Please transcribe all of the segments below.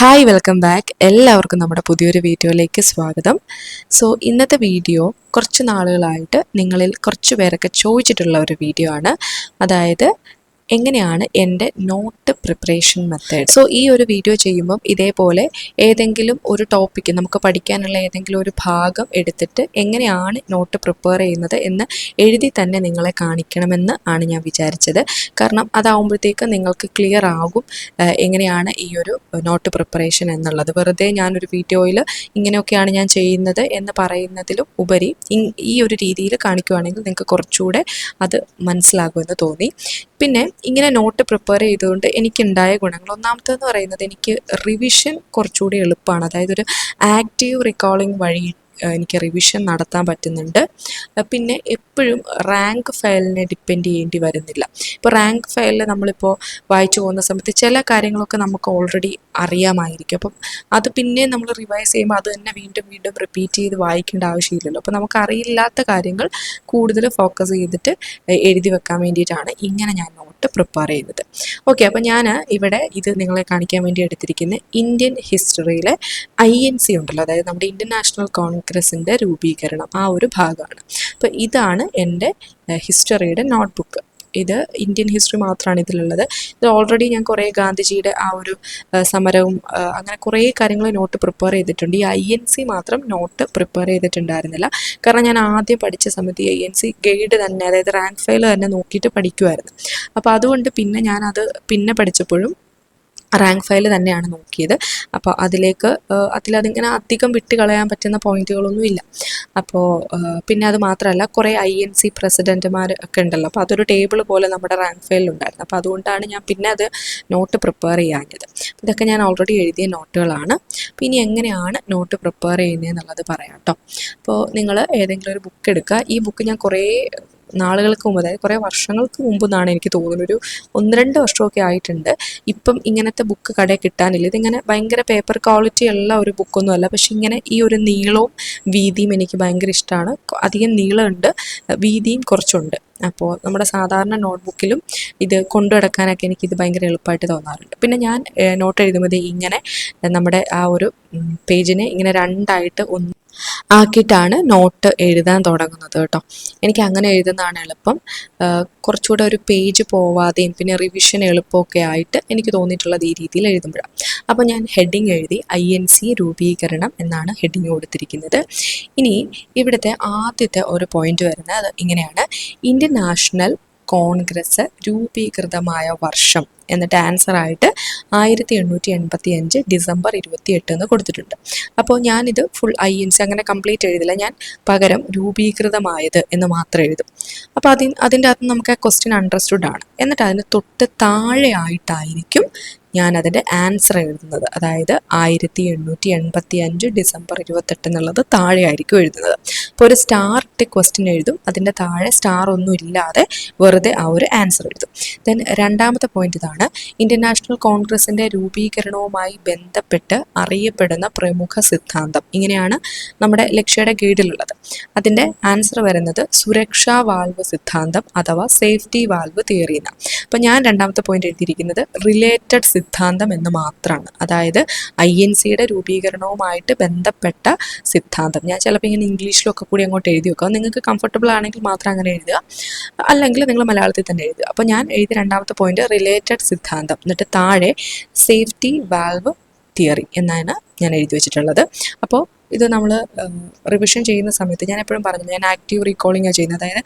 Hi welcome back എല്ലാവർക്കും നമ്മുടെ പുതിയൊരു വീഡിയോയിലേക്ക് സ്വാഗതം. സോ ഇന്നത്തെ വീഡിയോ കുറച്ച് നാളുകളായിട്ട് നിങ്ങളിൽ കുറച്ച് പേരൊക്കെ ചോദിച്ചിട്ടുള്ള ഒരു വീഡിയോ ആണ്. അതായത് എങ്ങനെയാണ് എന്റെ നോട്ട് പ്രിപ്പറേഷൻ മെത്തേഡ്? സോ ഈ ഒരു വീഡിയോ ചെയ്യുമ്പം ഇതേപോലെ ഏതെങ്കിലും ഒരു ടോപ്പിക്ക് നമുക്ക് പഠിക്കാനുള്ള ഏതെങ്കിലും ഒരു ഭാഗം എടുത്തിട്ട് എങ്ങനെയാണ് നോട്ട് പ്രിപ്പയർ ചെയ്യുന്നത് എന്ന് എഴുതി തന്നെ നിങ്ങളെ കാണിക്കണമെന്ന് ആണ് ഞാൻ വിചാരിച്ചത്. കാരണം അതാവുമ്പോഴത്തേക്ക് നിങ്ങൾക്ക് ക്ലിയർ ആകും എങ്ങനെയാണ് ഈ ഒരു നോട്ട് പ്രിപ്പറേഷൻ എന്നുള്ളത്. വെറുതെ ഞാനൊരു വീഡിയോയിൽ ഇങ്ങനെയൊക്കെയാണ് ഞാൻ ചെയ്യുന്നത് എന്ന് പറയുന്നതിലും ഉപരി ഈ ഒരു രീതിയിൽ കാണിക്കുവാണെങ്കിൽ നിങ്ങൾക്ക് കുറച്ചുകൂടെ അത് മനസ്സിലാകുമെന്ന് തോന്നി. പിന്നെ ഇങ്ങനെ നോട്ട് പ്രിപ്പയർ ചെയ്തുകൊണ്ട് എനിക്കുണ്ടായ ഗുണങ്ങൾ. ഒന്നാമത്തേന്ന് പറയുന്നത് എനിക്ക് റിവിഷൻ കുറച്ചുകൂടി എളുപ്പമാണ്. അതായത് ഒരു ആക്റ്റീവ് റിക്കോളിംഗ് വഴി എനിക്ക് റിവിഷൻ നടത്താൻ പറ്റുന്നുണ്ട്. പിന്നെ എപ്പോഴും റാങ്ക് ഫയലിനെ ഡിപ്പെൻഡ് ചെയ്യേണ്ടി വരുന്നില്ല. ഇപ്പോൾ റാങ്ക് ഫയലിൽ നമ്മളിപ്പോൾ വായിച്ചു പോകുന്ന സമയത്ത് ചില കാര്യങ്ങളൊക്കെ നമുക്ക് ഓൾറെഡി അറിയാമായിരിക്കും. അപ്പം അത് പിന്നെ നമ്മൾ റിവൈസ് ചെയ്യുമ്പോൾ അത് തന്നെ വീണ്ടും വീണ്ടും റിപ്പീറ്റ് ചെയ്ത് വായിക്കേണ്ട ആവശ്യമില്ലല്ലോ. അപ്പോൾ നമുക്ക് അറിയില്ലാത്ത കാര്യങ്ങൾ കൂടുതൽ ഫോക്കസ് ചെയ്തിട്ട് എഴുതി വെക്കാൻ വേണ്ടിയിട്ടാണ് ഇങ്ങനെ ഞാൻ പ്രിപ്പയർ ചെയ്യുന്നത്. ഓക്കെ അപ്പോൾ ഞാൻ ഇവിടെ ഇത് നിങ്ങളെ കാണിക്കാൻ വേണ്ടി എടുത്തിരിക്കുന്ന ഇന്ത്യൻ ഹിസ്റ്ററിയിലെ ഐ എൻ സി ഉണ്ടല്ലോ അതായത് നമ്മുടെ ഇന്ത്യൻ നാഷണൽ കോൺഗ്രസിന്റെ രൂപീകരണം ആ ഒരു ഭാഗമാണ്. അപ്പോൾ ഇതാണ് എന്റെ ഹിസ്റ്ററിയുടെ നോട്ട്ബുക്ക് ഇത് ഇന്ത്യൻ ഹിസ്റ്ററി മാത്രമാണ് ഇതിലുള്ളത്. ഇത് ഓൾറെഡി ഞാൻ കുറേ ഗാന്ധിജിയുടെ ആ ഒരു സമരവും അങ്ങനെ കുറേ കാര്യങ്ങൾ നോട്ട് പ്രിപ്പയർ ചെയ്തിട്ടുണ്ട്. ഈ ഐ എൻ സി മാത്രം നോട്ട് പ്രിപ്പയർ ചെയ്തിട്ടുണ്ടായിരുന്നില്ല. കാരണം ഞാൻ ആദ്യം പഠിച്ച സമയത്ത് ഐ എൻ സി ഗൈഡ് തന്നെ അതായത് റാങ്ക് ഫയൽ തന്നെ നോക്കിയിട്ട് പഠിക്കുമായിരുന്നു അപ്പോൾ അതുകൊണ്ട് പിന്നെ ഞാനത് പിന്നെ പഠിച്ചപ്പോഴും റാങ്ക് ഫയൽ തന്നെയാണ് നോക്കിയത്. അപ്പോൾ അതിലേക്ക് അതിലതിങ്ങനെ അധികം വിട്ട് കളയാൻ പറ്റുന്ന പോയിന്റുകളൊന്നും ഇല്ല. അപ്പോൾ പിന്നെ അത് മാത്രമല്ല കുറേ ഐ എൻ സി പ്രസിഡന്റുമാർ ഒക്കെ ഉണ്ടല്ലോ. അപ്പോൾ അതൊരു ടേബിൾ പോലെ നമ്മുടെ റാങ്ക് ഫയലിലുണ്ടായിരുന്നു അപ്പോൾ അതുകൊണ്ടാണ് ഞാൻ പിന്നെ അത് നോട്ട് പ്രിപ്പയർ ചെയ്യാഞ്ഞത്. ഇതൊക്കെ ഞാൻ ഓൾറെഡി എഴുതിയ നോട്ടുകളാണ് അപ്പോൾ ഇനി എങ്ങനെയാണ് നോട്ട് പ്രിപ്പയർ ചെയ്യുന്നത് എന്നുള്ളത് പറയാം കേട്ടോ അപ്പോൾ നിങ്ങൾ ഏതെങ്കിലും ഒരു ബുക്ക് എടുക്കുക. ഈ ബുക്ക് ഞാൻ കുറേ നാളുകൾക്ക് മുമ്പ് അതായത് കുറേ വർഷങ്ങൾക്ക് മുമ്പ് എന്നാണ് എനിക്ക് തോന്നുന്നത്. ഒരു ഒന്ന് രണ്ട് വർഷമൊക്കെ ആയിട്ടുണ്ട്. ഇപ്പം ഇങ്ങനത്തെ ബുക്ക് കടയിൽ കിട്ടാനില്ല. ഇതിങ്ങനെ ഭയങ്കര പേപ്പർ ക്വാളിറ്റി ഉള്ള ഒരു ബുക്കൊന്നും അല്ല. പക്ഷെ ഇങ്ങനെ ഈ ഒരു നീളവും വീതിയും എനിക്ക് ഭയങ്കര ഇഷ്ടമാണ്. അധികം നീളമുണ്ട് വീതിയും കുറച്ചുണ്ട്. അപ്പോൾ നമ്മുടെ സാധാരണ നോട്ട്ബുക്കിലും ഇത് കൊണ്ടു നടക്കാനൊക്കെ എനിക്ക് ഇത് ഭയങ്കര എളുപ്പമായിട്ട് തോന്നാറുണ്ട്. പിന്നെ ഞാൻ നോട്ട് എഴുതുമ്പോൾ ഇങ്ങനെ നമ്മുടെ ആ ഒരു പേജിനെ ഇങ്ങനെ രണ്ടായിട്ട് ഒന്ന് ആക്കിയിട്ടാണ് നോട്ട് എഴുതാൻ തുടങ്ങുന്നത് കേട്ടോ. എനിക്ക് അങ്ങനെ എഴുതുന്നതാണ് എളുപ്പം. കുറച്ചുകൂടെ ഒരു പേജ് പോവാതെയും പിന്നെ റിവിഷൻ എളുപ്പമൊക്കെ ആയിട്ട് എനിക്ക് തോന്നിയിട്ടുള്ളത് ഈ രീതിയിൽ എഴുതുമ്പോഴാണ്. അപ്പോൾ ഞാൻ ഹെഡിങ് എഴുതി ഐ എൻ സി രൂപീകരണം എന്നാണ് ഹെഡിങ് കൊടുത്തിരിക്കുന്നത്. ഇനി ഇവിടുത്തെ ആദ്യത്തെ ഒരു പോയിന്റ് വരുന്നത് ഇങ്ങനെയാണ്. ഇന്ത്യൻ നാഷണൽ കോൺഗ്രസ് രൂപീകൃതമായ വർഷം. എന്നിട്ട് ആൻസർ ആയിട്ട് ആയിരത്തി എണ്ണൂറ്റി എൺപത്തി അഞ്ച് ഡിസംബർ ഇരുപത്തി എട്ട് എന്ന് കൊടുത്തിട്ടുണ്ട്. അപ്പോൾ ഞാനിത് ഫുൾ ഐ എൻ സി അങ്ങനെ കംപ്ലീറ്റ് എഴുതില്ല. ഞാൻ പകരം രൂപീകൃതമായത് എന്ന് മാത്രം എഴുതും. അപ്പോൾ അതിന് അതിന്റെ അകത്ത് നമുക്ക് ആ ക്വസ്റ്റ്യൻ അണ്ടർസ്റ്റുഡ് ആണ്. എന്നിട്ട് അതിന് തൊട്ട് താഴെ ആയിട്ടായിരിക്കും ഞാൻ അതിന്റെ ആൻസർ എഴുതുന്നത്. അതായത് ആയിരത്തി എണ്ണൂറ്റി എൺപത്തി അഞ്ച് ഡിസംബർ ഇരുപത്തെട്ട് എന്നുള്ളത് താഴെ ആയിരിക്കും എഴുതുന്നത്. അപ്പോൾ ഒരു സ്റ്റാർ ഇട്ട് ക്വസ്റ്റ്യൻ എഴുതും. അതിന്റെ താഴെ സ്റ്റാർ ഒന്നും ഇല്ലാതെ വെറുതെ ആ ഒരു ആൻസർ എഴുതും. ദെൻ രണ്ടാമത്തെ പോയിന്റ് ഇതാണ്. ഇന്ത്യൻ നാഷണൽ കോൺഗ്രസിന്റെ രൂപീകരണവുമായി ബന്ധപ്പെട്ട് അറിയപ്പെടുന്ന പ്രമുഖ സിദ്ധാന്തം. ഇങ്ങനെയാണ് നമ്മുടെ ലക്ഷ്യയുടെ കീഴിലുള്ളത്. അതിന്റെ ആൻസർ വരുന്നത് സുരക്ഷാ വാൽവ് സിദ്ധാന്തം അഥവാ സേഫ്റ്റി വാൽവ് തിയറി എന്നാണ്. അപ്പോൾ ഞാൻ രണ്ടാമത്തെ പോയിന്റ് എഴുതിയിരിക്കുന്നത് റിലേറ്റഡ് സിദ്ധാന്തം എന്ന് മാത്രമാണ് അതായത് ഐ എൻ സിയുടെ രൂപീകരണവുമായിട്ട് ബന്ധപ്പെട്ട സിദ്ധാന്തം. ഞാൻ ചിലപ്പോൾ ഇങ്ങനെ ഇംഗ്ലീഷിലൊക്കെ കൂടി അങ്ങോട്ട് എഴുതി വെക്കുക നിങ്ങൾക്ക് കംഫർട്ടബിൾ ആണെങ്കിൽ മാത്രം അങ്ങനെ എഴുതുക. അല്ലെങ്കിൽ നിങ്ങൾ മലയാളത്തിൽ തന്നെ എഴുതുക. അപ്പോൾ ഞാൻ എഴുതിയ രണ്ടാമത്തെ പോയിന്റ് റിലേറ്റഡ് സിദ്ധാന്തം. എന്നിട്ട് താഴെ സേഫ്റ്റി വാൽവ് തിയറി എന്നാണ് ഞാൻ എഴുതി വെച്ചിട്ടുള്ളത്. അപ്പോൾ ഇത് നമ്മൾ റിവിഷൻ ചെയ്യുന്ന സമയത്ത് ഞാൻ എപ്പോഴും പറഞ്ഞില്ല ഞാൻ ആക്റ്റീവ് റീകോളിംഗ് ചെയ്യുന്നത്. അതായത്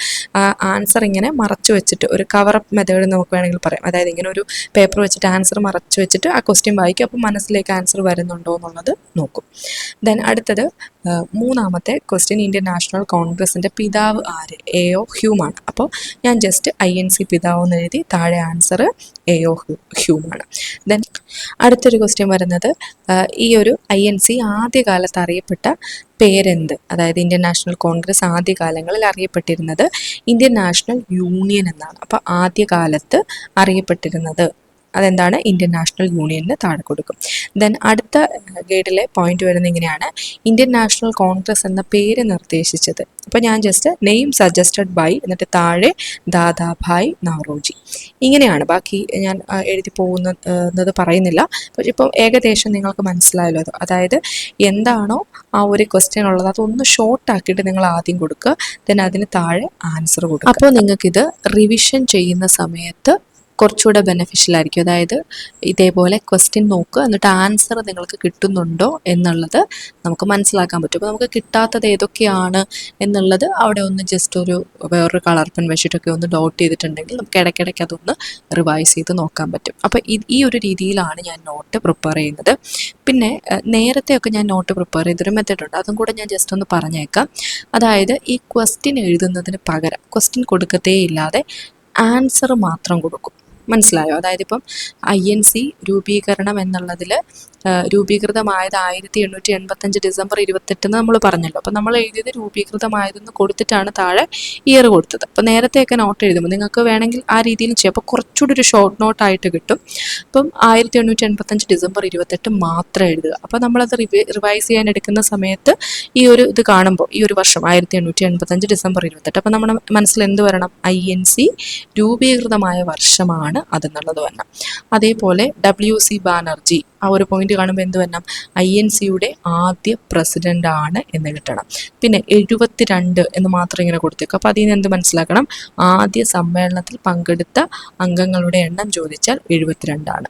ആൻസർ ഇങ്ങനെ മറച്ചു വെച്ചിട്ട് ഒരു കവറപ്പ് മെത്തേഡ് നമുക്ക് വേണമെങ്കിൽ പറയാം. അതായത് ഇങ്ങനെ ഒരു പേപ്പർ വെച്ചിട്ട് ആൻസർ മറച്ചു വെച്ചിട്ട് ആ ക്വസ്റ്റ്യൻ വായിക്കും അപ്പോൾ മനസ്സിലേക്ക് ആൻസർ വരുന്നുണ്ടോ എന്നുള്ളത് നോക്കും. ദെൻ അടുത്തത് മൂന്നാമത്തെ ക്വസ്റ്റ്യൻ ഇന്ത്യൻ നാഷണൽ കോൺഗ്രസിന്റെ പിതാവ് ആര്? എ ഒ ഹ്യൂമാണ്. അപ്പോൾ ഞാൻ ജസ്റ്റ് ഐ എൻ സി പിതാവ് എന്ന് എഴുതി താഴെ ആൻസർ എ ഒ ഹ്യൂമാണ്. ദെൻ അടുത്തൊരു ക്വസ്റ്റ്യൻ വരുന്നത് ഈ ഒരു ഐ എൻ സി ആദ്യകാലത്ത് അറിയപ്പെട്ട പേരെന്ത്? അതായത് ഇന്ത്യൻ നാഷണൽ കോൺഗ്രസ് ആദ്യകാലങ്ങളിൽ അറിയപ്പെട്ടിരുന്നത് ഇന്ത്യൻ നാഷണൽ യൂണിയൻ എന്നാണ്. അപ്പോൾ ആദ്യകാലത്ത് അറിയപ്പെട്ടിരുന്നത് അതെന്താണ്? ഇന്ത്യൻ നാഷണൽ യൂണിയനിന് താഴെ കൊടുക്കും. ദെൻ അടുത്ത ഗൈഡിലെ പോയിന്റ് വരുന്ന ഇങ്ങനെയാണ്. ഇന്ത്യൻ നാഷണൽ കോൺഗ്രസ് എന്ന പേര് നിർദ്ദേശിച്ചത്. അപ്പോൾ ഞാൻ ജസ്റ്റ് നെയിം സജസ്റ്റഡ് ബൈ എന്നിട്ട് താഴെ ദാദാഭായ് നവറോജി ഇങ്ങനെയാണ്. ബാക്കി ഞാൻ എഴുതി പോകുന്നത് പറയുന്നില്ല. പക്ഷെ ഇപ്പം ഏകദേശം നിങ്ങൾക്ക് മനസ്സിലായല്ലോ അത്. അതായത് എന്താണോ ആ ഒരു ക്വസ്റ്റ്യൻ ഉള്ളത്. അതൊന്ന് ഷോർട്ട് ആക്കിയിട്ട് നിങ്ങൾ ആദ്യം കൊടുക്കുക. ദെൻ അതിന് താഴെ ആൻസർ കൊടുക്കുക. അപ്പോൾ നിങ്ങൾക്കിത് റിവിഷൻ ചെയ്യുന്ന സമയത്ത് കുറച്ചുകൂടെ ബെനിഫിഷ്യൽ ആയിരിക്കും. അതായത് ഇതേപോലെ ക്വസ്റ്റ്യൻ നോക്കുക എന്നിട്ട് ആൻസർ നിങ്ങൾക്ക് കിട്ടുന്നുണ്ടോ എന്നുള്ളത് നമുക്ക് മനസ്സിലാക്കാൻ പറ്റും. അപ്പോൾ നമുക്ക് കിട്ടാത്തത് ഏതൊക്കെയാണ് എന്നുള്ളത് അവിടെ ഒന്ന് ജസ്റ്റ് ഒരു വേറൊരു കളർ പെൻ വെച്ചിട്ടൊക്കെ ഒന്ന് ഡോട്ട് ചെയ്തിട്ടുണ്ടെങ്കിൽ നമുക്ക് ഇടയ്ക്കിടയ്ക്ക് അതൊന്ന് റിവൈസ് ചെയ്ത് നോക്കാൻ പറ്റും. അപ്പോൾ ഈ ഒരു രീതിയിലാണ് ഞാൻ നോട്ട് പ്രിപ്പയർ ചെയ്യുന്നത്. പിന്നെ നേരത്തെയൊക്കെ ഞാൻ നോട്ട് പ്രിപ്പയർ ചെയ്തൊരു മെത്തേഡ് ഉണ്ട്. അതും കൂടെ ഞാൻ ജസ്റ്റ് ഒന്ന് പറഞ്ഞേക്കാം. അതായത് ഈ ക്വസ്റ്റ്യൻ എഴുതുന്നതിന് പകരം ക്വസ്റ്റ്യൻ കൊടുക്കത്തേ ഇല്ലാതെ ആൻസർ മാത്രം കൊടുക്കും. മനസ്സിലായോ? അതായത് ഇപ്പം ഐ എൻ സി രൂപീകരണം എന്നുള്ളതിൽ രൂപീകൃതമായത് ആയിരത്തി എണ്ണൂറ്റി എൺപത്തഞ്ച് ഡിസംബർ ഇരുപത്തെട്ട് എന്ന് നമ്മൾ പറഞ്ഞല്ലോ. അപ്പം നമ്മൾ എഴുതിയത് രൂപീകൃതമായതെന്ന് കൊടുത്തിട്ടാണ് താഴെ ഇയർ കൊടുത്തത്. അപ്പോൾ നേരത്തെയൊക്കെ നോട്ട് എഴുതുമ്പോൾ നിങ്ങൾക്ക് വേണമെങ്കിൽ ആ രീതിയിൽ ചെയ്യാം. അപ്പോൾ കുറച്ചുകൂടി ഒരു ഷോർട്ട് നോട്ട് ആയിട്ട് കിട്ടും. അപ്പം ആയിരത്തി എണ്ണൂറ്റി എൺപത്തഞ്ച് ഡിസംബർ ഇരുപത്തെട്ട് മാത്രം എഴുതുക. അപ്പോൾ നമ്മളത് റിവൈസ് ചെയ്യാൻ എടുക്കുന്ന സമയത്ത് ഈ ഒരു ഇത് കാണുമ്പോൾ ഈ ഒരു വർഷം ആയിരത്തി എണ്ണൂറ്റി എൺപത്തഞ്ച് ഡിസംബർ ഇരുപത്തെട്ട്. അപ്പോൾ നമ്മുടെ മനസ്സിൽ എന്ത് വരണം? ഐ എൻ സി രൂപീകൃതമായ വർഷമാണ് അതെന്നുള്ളത് വരണം. അതേപോലെ ഡബ്ല്യു സി ബാനർജി ആ ഒരു പോയിന്റ് കാണുമ്പോൾ എന്ത് വരണം? ഐ എൻ സിയുടെ ആദ്യ പ്രസിഡന്റ് ആണ് എന്ന് കിട്ടണം. പിന്നെ എഴുപത്തിരണ്ട് എന്ന് മാത്രം ഇങ്ങനെ കൊടുത്തേക്കും. അപ്പോൾ അതിൽ നിന്ന് എന്ത് മനസ്സിലാക്കണം? ആദ്യ സമ്മേളനത്തിൽ പങ്കെടുത്ത അംഗങ്ങളുടെ എണ്ണം ചോദിച്ചാൽ എഴുപത്തിരണ്ടാണ്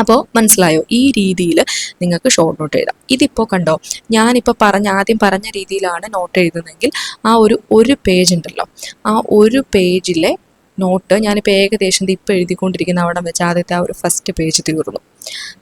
അപ്പോൾ മനസ്സിലായോ? ഈ രീതിയിൽ നിങ്ങൾക്ക് ഷോർട്ട് നോട്ട് എഴുതാം. ഇതിപ്പോൾ കണ്ടോ? ഞാനിപ്പോൾ പറഞ്ഞ ആദ്യം പറഞ്ഞ രീതിയിലാണ് നോട്ട് എഴുതുന്നതെങ്കിൽ ആ ഒരു ഒരു പേജ് ഉണ്ടല്ലോ. ആ ഒരു പേജിലെ നോട്ട് ഞാനിപ്പോൾ ഏകദേശം ഇപ്പോൾ എഴുതിക്കൊണ്ടിരിക്കുന്ന അവിടെ വെച്ച് ആദ്യത്തെ ആ ഒരു ഫസ്റ്റ് പേജ് തീർന്നു.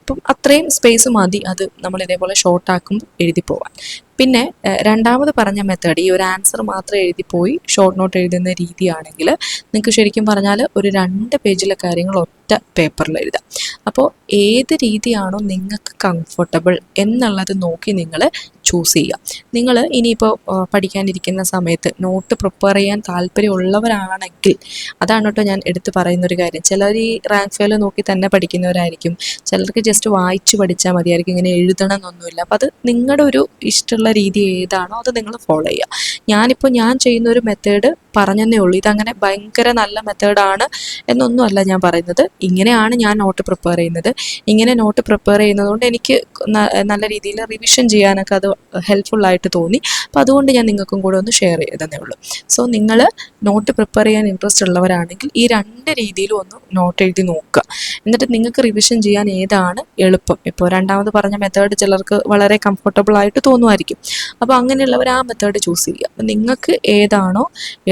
അപ്പം അത്രയും സ്പേസ് മതി അത് നമ്മൾ ഇതേപോലെ ഷോർട്ടാക്കുമ്പോൾ എഴുതി പോവാൻ. പിന്നെ രണ്ടാമത് പറഞ്ഞ മെത്തേഡ് ഈ ഒരു ആൻസർ മാത്രം എഴുതി പോയി ഷോർട്ട് നോട്ട് എഴുതുന്ന രീതിയാണെങ്കിൽ നിങ്ങൾക്ക് ശരിക്കും പറഞ്ഞാൽ ഒരു രണ്ട് പേജിലെ കാര്യങ്ങൾ ഒറ്റ പേപ്പറിൽ എഴുതാം. അപ്പോൾ ഏത് രീതിയാണോ നിങ്ങൾക്ക് കംഫർട്ടബിൾ എന്നുള്ളത് നോക്കി നിങ്ങൾ ചൂസ് ചെയ്യുക. നിങ്ങൾ ഇനിയിപ്പോൾ പഠിക്കാനിരിക്കുന്ന സമയത്ത് നോട്ട് പ്രിപ്പയർ ചെയ്യാൻ താല്പര്യമുള്ളവരാണെങ്കിൽ അതാണ് കേട്ടോ ഞാൻ എടുത്തു പറയുന്ന ഒരു കാര്യം. ചിലർ ഈ റാങ്ക് ഫെയിൽ നോക്കി തന്നെ പഠിക്കുന്നവരായിരിക്കും. ചിലർക്ക് ജസ്റ്റ് വായിച്ചു പഠിച്ചാൽ മതിയായിരിക്കും. ഇങ്ങനെ എഴുതണം എന്നൊന്നുമില്ല അപ്പോൾ അത് നിങ്ങളുടെ ഒരു ഇഷ്ടമുള്ള രീതി ഏതാണോ അത് നിങ്ങൾ ഫോളോ ചെയ്യുക. ഞാനിപ്പോൾ ഞാൻ ചെയ്യുന്ന ഒരു മെത്തേഡ് പറഞ്ഞതേ ഉള്ളൂ. ഇതങ്ങനെ ഭയങ്കര നല്ല മെത്തേഡാണ് എന്നൊന്നുമല്ല ഞാൻ പറയുന്നത്. ഇങ്ങനെയാണ് ഞാൻ നോട്ട് പ്രിപ്പയർ ചെയ്യുന്നത്. ഇങ്ങനെ നോട്ട് പ്രിപ്പയർ ചെയ്യുന്നതുകൊണ്ട് എനിക്ക് നല്ല രീതിയിൽ റിവിഷൻ ചെയ്യാനൊക്കെ അത് ഹെൽപ്ഫുൾ ആയിട്ട് തോന്നി. അപ്പോൾ അതുകൊണ്ട് ഞാൻ നിങ്ങൾക്കും കൂടെ ഒന്ന് ഷെയർ ചെയ്തതേ ഉള്ളൂ. സോ നിങ്ങൾ നോട്ട് പ്രിപ്പയർ ചെയ്യാൻ ഇൻട്രസ്റ്റ് ഉള്ളവരാണെങ്കിൽ ഈ രണ്ട് രീതിയിലും ഒന്ന് നോട്ട് എഴുതി നോക്കുക. എന്നിട്ട് നിങ്ങൾക്ക് റിവിഷൻ ചെയ്യാൻ ഏതാണ് എളുപ്പം? ഇപ്പോൾ രണ്ടാമത് പറഞ്ഞ മെത്തേഡ് ചിലർക്ക് വളരെ കംഫർട്ടബിൾ ആയിട്ട് തോന്നുമായിരിക്കും. അപ്പോൾ അങ്ങനെയുള്ളവർ ആ മെത്തേഡ് ചൂസ് ചെയ്യുക. അപ്പം നിങ്ങൾക്ക് ഏതാണോ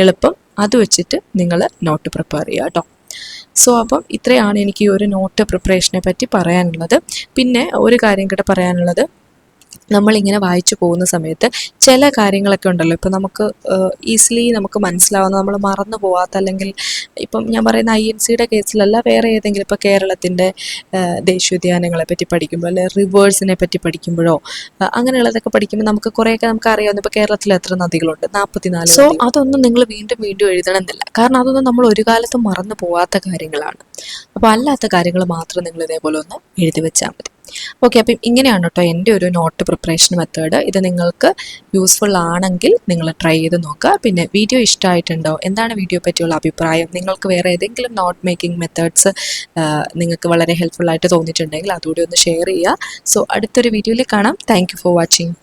എളുപ്പം അത് വെച്ചിട്ട് നിങ്ങൾ നോട്ട് പ്രിപ്പയർ ചെയ്യുക കേട്ടോ സോ അപ്പം ഇത്രയാണ് എനിക്ക് ഈ ഒരു നോട്ട് പ്രിപ്പറേഷനെ പറ്റി പറയാനുള്ളത്. പിന്നെ ഒരു കാര്യം കൂടെ പറയാനുള്ളത്. നമ്മളിങ്ങനെ വായിച്ചു പോകുന്ന സമയത്ത് ചില കാര്യങ്ങളൊക്കെ ഉണ്ടല്ലോ. ഇപ്പം നമുക്ക് ഈസിലി നമുക്ക് മനസ്സിലാവുന്ന നമ്മൾ മറന്നു പോവാത്ത അല്ലെങ്കിൽ ഇപ്പം ഞാൻ പറയുന്ന ഐ എൻ സിയുടെ കേസിലല്ല വേറെ ഏതെങ്കിലും ഇപ്പോൾ കേരളത്തിന്റെ ദേശീയോദ്യാനങ്ങളെ പറ്റി പഠിക്കുമ്പോൾ അല്ലെ റിവേഴ്സിനെ പറ്റി പഠിക്കുമ്പോഴോ അങ്ങനെയുള്ളതൊക്കെ പഠിക്കുമ്പോൾ നമുക്ക് കുറേയൊക്കെ നമുക്ക് അറിയാവുന്ന ഇപ്പോൾ കേരളത്തിൽ എത്ര നദികളുണ്ട്? നാൽപ്പത്തിനാല് സോ അതൊന്നും നിങ്ങൾ വീണ്ടും വീണ്ടും എഴുതണം എന്നില്ല. കാരണം അതൊന്നും നമ്മൾ ഒരു കാലത്തും മറന്നു പോവാത്ത കാര്യങ്ങളാണ്. അപ്പോൾ അല്ലാത്ത കാര്യങ്ങൾ മാത്രം നിങ്ങൾ ഇതേപോലെ ഒന്ന് എഴുതി വെച്ചാൽ മതി. ഓക്കെ അപ്പം ഇങ്ങനെയാണ് കേട്ടോ എന്റെ ഒരു നോട്ട് പ്രിപ്പറേഷൻ മെത്തേഡ് ഇത് നിങ്ങൾക്ക് യൂസ്ഫുൾ ആണെങ്കിൽ നിങ്ങൾ ട്രൈ ചെയ്ത് നോക്കുക. പിന്നെ വീഡിയോ ഇഷ്ടമായിട്ടുണ്ടോ? എന്താണ് വീഡിയോ പറ്റിയുള്ള അഭിപ്രായം? നിങ്ങൾക്ക് വേറെ ഏതെങ്കിലും നോട്ട് മേക്കിംഗ് മെത്തേഡ്സ് നിങ്ങൾക്ക് വളരെ ഹെൽപ്ഫുൾ ആയിട്ട് തോന്നിയിട്ടുണ്ടെങ്കിൽ അതുകൂടി ഒന്ന് ഷെയർ ചെയ്യുക. സോ അടുത്തൊരു വീഡിയോയിൽ കാണാം. Thank for watching